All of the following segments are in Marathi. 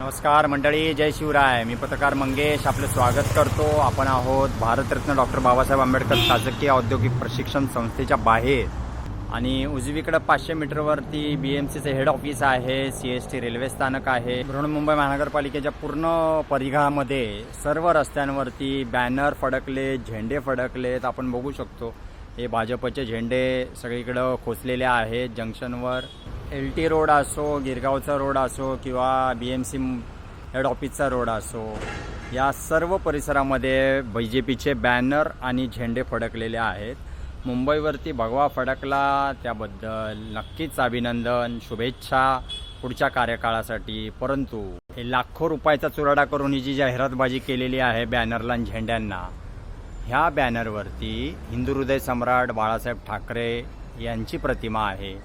नमस्कार मंडळी जय शिवराय. मी पत्रकार मंगेश आपलं स्वागत करतो. आपण आहोत भारतरत्न डॉक्टर बाबासाहेब आंबेडकर शासकीय औद्योगिक प्रशिक्षण संस्थेच्या बाहेर. आणि उजवीकडं पाचशे मीटरवरती बी एम सीचं हेड ऑफिस आहे सी एस टी रेल्वे स्थानक आहे. बृहन्मुंबई महानगरपालिकेच्या पूर्ण परिघामध्ये सर्व रस्त्यांवरती बॅनर फडकले झेंडे फडकलेत. आपण बघू शकतो हे भाजपचे झेंडे सगळीकडं खोचलेले आहेत जंक्शनवर एल टी रोड असो गिरगावचा रोड असो किंवा बी एम सी हेड ऑफिसचा रोड असो या सर्व परिसरामध्ये बी जे पीचे बॅनर आणि झेंडे फडकलेले आहेत. मुंबईवरती भगवा फडकला त्याबद्दल नक्कीच अभिनंदन शुभेच्छा पुढच्या कार्यकाळासाठी. परंतु हे लाखो रुपयाचा चुराडा करून ही जी जाहिरातबाजी केलेली आहे बॅनरला आणि झेंड्यांना ह्या बॅनरवरती हिंदू हृदय सम्राट बाळासाहेब ठाकरे यांची प्रतिमा आहे.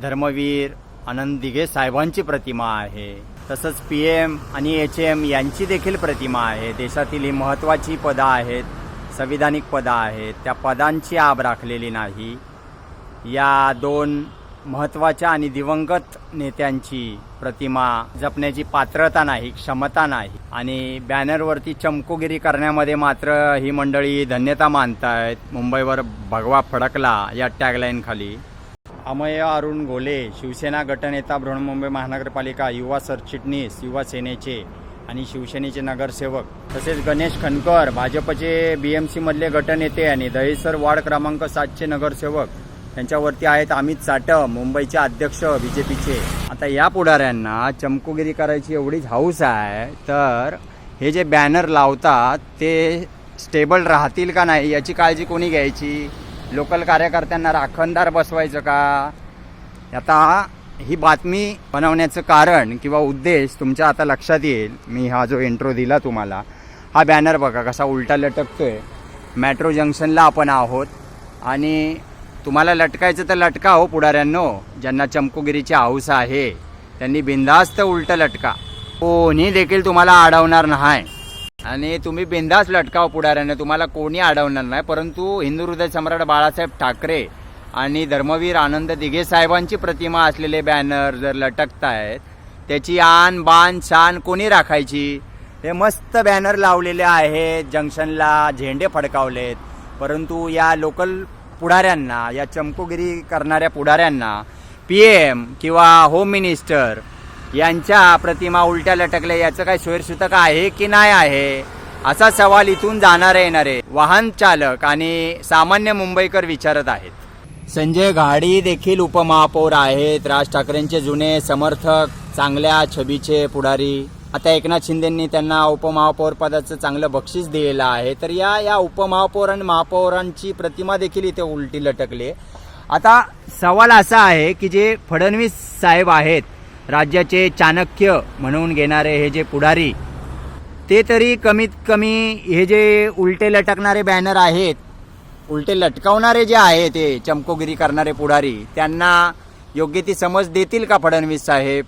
धर्मवीर आनंद दिघे साहेबांची प्रतिमा आहे. तसंच पी एम आणि एच एम यांची देखील प्रतिमा आहे. देशातील ही महत्त्वाची पदं आहेत संविधानिक पदं आहेत. त्या पदांची आब राखलेली नाही. या दोन महत्त्वाच्या आणि दिवंगत नेत्यांची प्रतिमा जपण्याची पात्रता नाही क्षमता नाही. आणि बॅनरवरती चमकोगिरी करण्यामध्ये मात्र ही मंडळी धन्यता मानत आहेत मुंबईवर भगवा फडकला या टॅगलाईनखाली अमय अरुण घोले शिवसेना गटनेता बृहन्मुंबई महानगरपालिका युवा सरचिटणीस युवा सेनेचे आणि शिवसेनेचे नगरसेवक तसेच गणेश खनकर भाजपचे बी एम सीमधले गटनेते आणि दहिसर वार्ड क्रमांक सातचे नगरसेवक त्यांच्यावरती आहेत अमित साटम मुंबईचे अध्यक्ष बी जे पीचे आता या पुढाऱ्यांना चमकोगिरी करायची एवढीच हौस आहे तर हे जे बॅनर लावतात ते स्टेबल राहतील का नाही याची काळजी कोणी घ्यायची? लोकल कार्यकर्त्यांना राखणदार बसवायचं का? आता ही बातमी बनवण्याचं कारण किंवा उद्देश तुमच्या आता लक्षात येईल. मी हा जो इंट्रो दिला तुम्हाला हा बॅनर बघा कसा उलटा लटकतो आहे मॅट्रो जंक्शनला आपण आहोत. आणि तुम्हाला लटकायचं तर लटका हो पुढाऱ्यांनो. ज्यांना चमकोगिरीची हाऊस आहे त्यांनी बिंदास्त उलटं लटका. कोणी देखील तुम्हाला अडवणार नाही. आणि तुम्ही बिंदास लटकाव पुढाऱ्याने तुम्हाला कोणी अडवणार नाही. परंतु हिंदू हृदय सम्राट बाळासाहेब ठाकरे आणि धर्मवीर आनंद दिघे साहेबांची प्रतिमा असलेले बॅनर जर लटकतायत त्याची आन बान शान कोणी राखायची? हे मस्त बॅनर लावलेले आहेत जंक्शनला झेंडे फडकावलेत. परंतु या लोकल पुढाऱ्यांना या चमकोगिरी करणाऱ्या पुढाऱ्यांना पी एम किंवा होम मिनिस्टर यांच्या प्रतिमा उलट्या लटकल्या याचं काही सोयीसूतक आहे की नाही आहे? असा सवाल इथून जाणार येणारे वाहन चालक आणि सामान्य मुंबईकर विचारत आहेत. संजय घाडी देखील उपमहापौर आहेत. राज ठाकरेंचे जुने समर्थक चांगल्या छबीचे पुढारी. आता एकनाथ शिंदेंनी त्यांना उपमहापौर पदाचं चांगलं बक्षीस दिलेलं आहे. तर या या उपमहापौर आणि महापौरांची प्रतिमा देखील इथे उलटी लटकली आता सवाल असा आहे की जे फडणवीस साहेब आहेत राज्याचे चाणक्य म्हणून घेणारे हे जे पुढारी ते तरी कमीत कमी हे जे उलटे लटकणारे बॅनर आहेत उलटे लटकावणारे जे आहे ते चमकोगिरी करणारे पुढारी त्यांना योग्य ती समज देतील का फडणवीस साहेब?